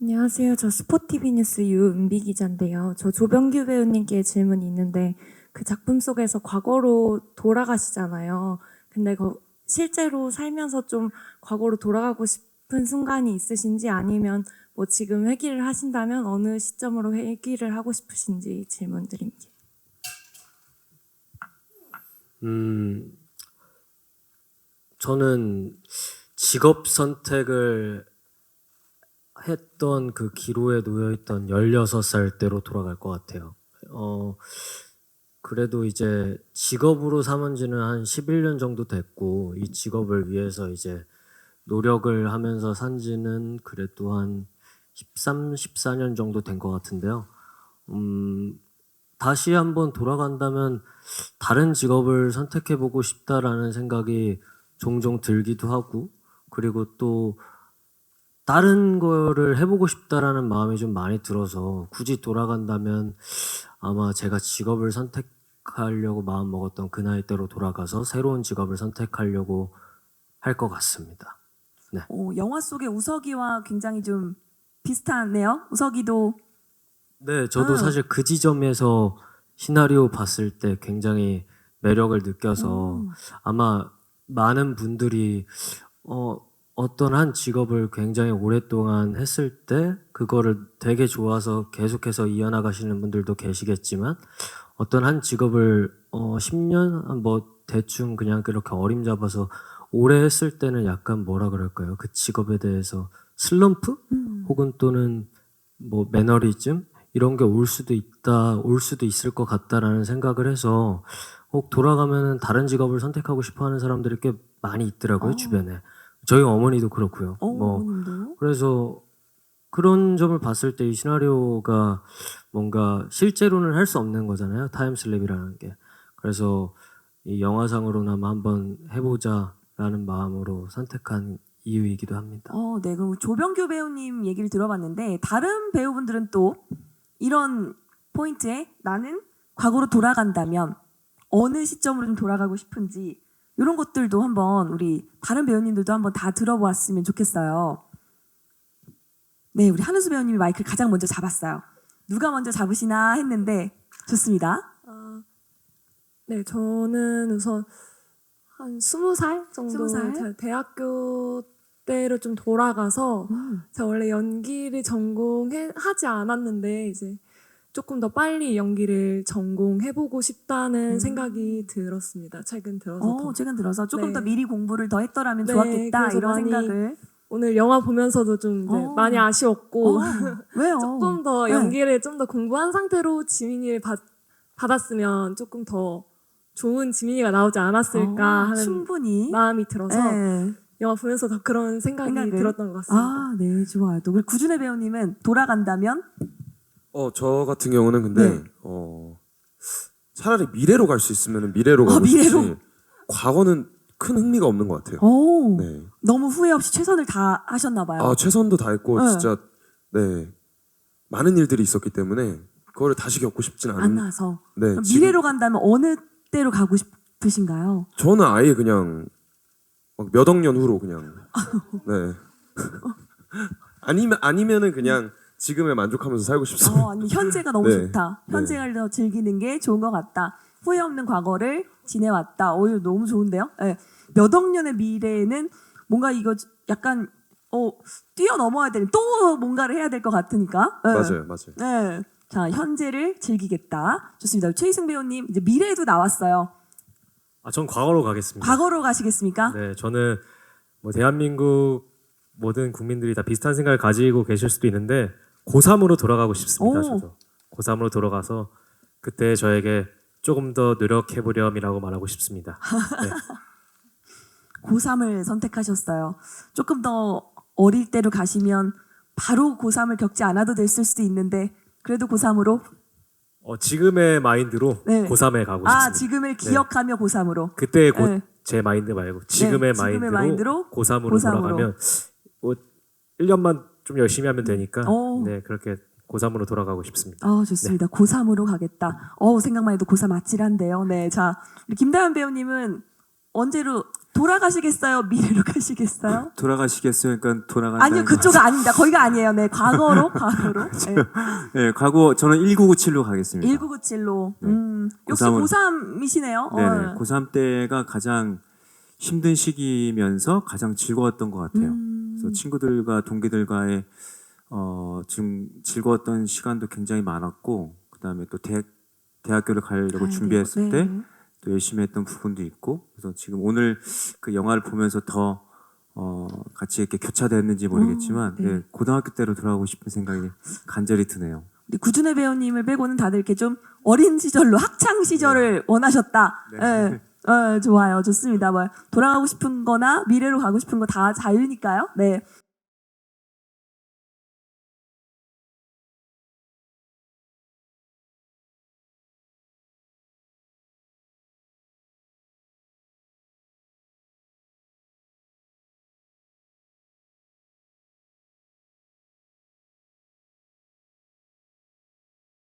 안녕하세요. 저 스포티비 뉴스 유은비 기자인데요. 저 조병규 배우님께 질문이 있는데 그 작품 속에서 과거로 돌아가시잖아요. 근데 그 실제로 살면서 좀 과거로 돌아가고 싶은 순간이 있으신지 아니면 뭐 지금 회귀를 하신다면 어느 시점으로 회귀를 하고 싶으신지 질문드립니다. 음, 저는 직업 선택을 했던 그 기로에 놓여 있던 16살 때로 돌아갈 것 같아요. 어, 그래도 이제 직업으로 삼은 지는 한 11년 정도 됐고, 이 직업을 위해서 이제 노력을 하면서 산 지는 그래도 한 13, 14년 정도 된 것 같은데요. 음, 다시 한번 돌아간다면 다른 직업을 선택해보고 싶다라는 생각이 종종 들기도 하고, 그리고 또 다른 거를 해보고 싶다라는 마음이 좀 많이 들어서 굳이 돌아간다면 아마 제가 직업을 선택하려고 마음 먹었던 그 나이대로 돌아가서 새로운 직업을 선택하려고 할 것 같습니다. 어, 영화 속의 우석이와 굉장히 좀 비슷하네요. 우석이도 네, 저도 아. 사실 그 지점에서 시나리오 봤을 때 굉장히 매력을 느껴서 아마 많은 분들이 어, 어떤 한 직업을 굉장히 오랫동안 했을 때 그거를 되게 좋아서 계속해서 이어나가시는 분들도 계시겠지만 어떤 한 직업을 어, 10년 뭐 대충 그냥 그렇게 어림잡아서 오래 했을 때는 약간 뭐라 그럴까요? 그 직업에 대해서 슬럼프 혹은 또는 뭐 매너리즘 이런 게 올 수도 있다, 올 수도 있을 것 같다라는 생각을 해서 혹 돌아가면은 다른 직업을 선택하고 싶어 하는 사람들이 꽤 많이 있더라고요 주변에. 저희 어머니도 그렇고요. 어, 뭐 어머님도 그래서 그런 점을 봤을 때 이 시나리오가 뭔가 실제로는 할 수 없는 거잖아요. 타임슬립이라는 게. 그래서 이 영화상으로나마 한번 해보자라는 마음으로 선택한 이유이기도 합니다. 어, 네. 그럼 조병규 배우님 얘기를 들어봤는데 다른 배우분들은 또 이런 포인트에 나는 과거로 돌아간다면 어느 시점으로 좀 돌아가고 싶은지 이런 것들도 한번 우리 다른 배우님들도 한번 다 들어보았으면 좋겠어요. 네, 우리 한우수 배우님이 마이크를 가장 먼저 잡았어요. 누가 먼저 잡으시나 했는데 좋습니다. 네, 저는 우선 한 스무 살 정도 스무 살? 제가 대학교 때로 좀 돌아가서 음. 제가 원래 연기를 전공하지 않았는데 이제 조금 더 빨리 연기를 전공해보고 싶다는 생각이 들었습니다. 최근 들어서 음. 어, 더. 최근 들어서 조금 네. 더 미리 공부를 더 했더라면 네, 좋았겠다 그래서 이런 많이 생각을. 오늘 영화 보면서도 좀 이제 어. 많이 아쉬웠고 어, 왜요? 조금 더 네. 연기를 좀더 공부한 상태로 지민이를 받, 받았으면 조금 더 좋은 지민이가 나오지 않았을까 어, 하는 충분히. 마음이 들어서 네. 영화 보면서 더 그런 생각이 생각을? 들었던 것 같습니다. 아, 네, 좋아요. 또 우리 구준혜 배우님은 돌아간다면 어, 저 같은 경우는 근데 네. 어, 차라리 미래로 갈 수 있으면 미래로 가고 아, 미래로? 싶지. 과거는 큰 흥미가 없는 것 같아요. 오, 네. 너무 후회 없이 최선을 다 하셨나 봐요. 아, 최선도 다했고 네. 진짜 네 많은 일들이 있었기 때문에 그거를 다시 겪고 싶진 않은. 만나서. 네. 그럼 지금 미래로 간다면 어느 때로 가고 싶으신가요? 저는 아예 그냥 막 몇 억 년 후로 그냥. 네. 아니면 아니면은 그냥 지금에 만족하면서 살고 싶습니다. 어, 아니 현재가 너무 네. 좋다. 네. 현재를 더 즐기는 게 좋은 것 같다. 후회 없는 과거를 지내왔다. 어, 이거 너무 좋은데요? 네. 몇억 년의 미래에는 뭔가 이거 약간 어 뛰어넘어야 되는 또 뭔가를 해야 될 것 같으니까. 네. 맞아요, 맞아요. 네. 자, 현재를 즐기겠다. 좋습니다. 최희승 배우님, 이제 미래에도 나왔어요. 아, 전 과거로 가겠습니다. 과거로 가시겠습니까? 네, 저는 뭐 대한민국 모든 국민들이 다 비슷한 생각을 가지고 계실 수도 있는데 고3으로 돌아가고 싶습니다. 오. 저도 고3으로 돌아가서 그때 저에게 조금 더 노력해 보렴이라고 말하고 싶습니다. 네. 고3을 선택하셨어요. 조금 더 어릴 때로 가시면 바로 고3을 겪지 않아도 됐을 수도 있는데 그래도 고3으로 어, 지금의 마인드로 네. 고3에 가고 아, 싶습니다. 지금을 기억하며 고3으로. 그때 곧 네. 제 마인드 말고 지금의, 지금의 마인드로, 마인드로 고3으로, 고3으로. 돌아가면 뭐 1년만 좀 열심히 하면 되니까 오. 네, 그렇게 고3으로 돌아가고 싶습니다. 어, 좋습니다. 고3으로 가겠다. 어, 생각만 해도 고3 아찔한데요. 네. 자, 우리 김다현 배우님은 언제로 돌아가시겠어요? 미래로 가시겠어요? 돌아가시겠어요? 그러니까 돌아간다. 아니요, 그쪽 아닙니다. 거기가 아니에요. 네, 과거로, 과거로. 네. 네, 과거 저는 1997로 가겠습니다. 1997로. 네. 음, 역시 고3은 고3이시네요. 네네. 어. 고3 때가 가장 힘든 시기면서 가장 즐거웠던 것 같아요. 음. 그래서 친구들과 동기들과의 어, 지금 즐거웠던 시간도 굉장히 많았고, 그 다음에 또 대학, 대학교를 가려고 가야 준비했을 때 네. 또 열심히 했던 부분도 있고, 그래서 지금 오늘 그 영화를 보면서 더 어, 같이 이렇게 교차됐는지 모르겠지만, 어, 네. 네, 고등학교 때로 돌아가고 싶은 생각이 간절히 드네요. 우리 구준혜 배우님을 빼고는 다들 이렇게 좀 어린 시절로 학창 시절을 원하셨다. 네. 예. 어, 좋아요. 좋습니다. 뭐 돌아가고 싶은 거나 미래로 가고 싶은 거 다 자유니까요. 네.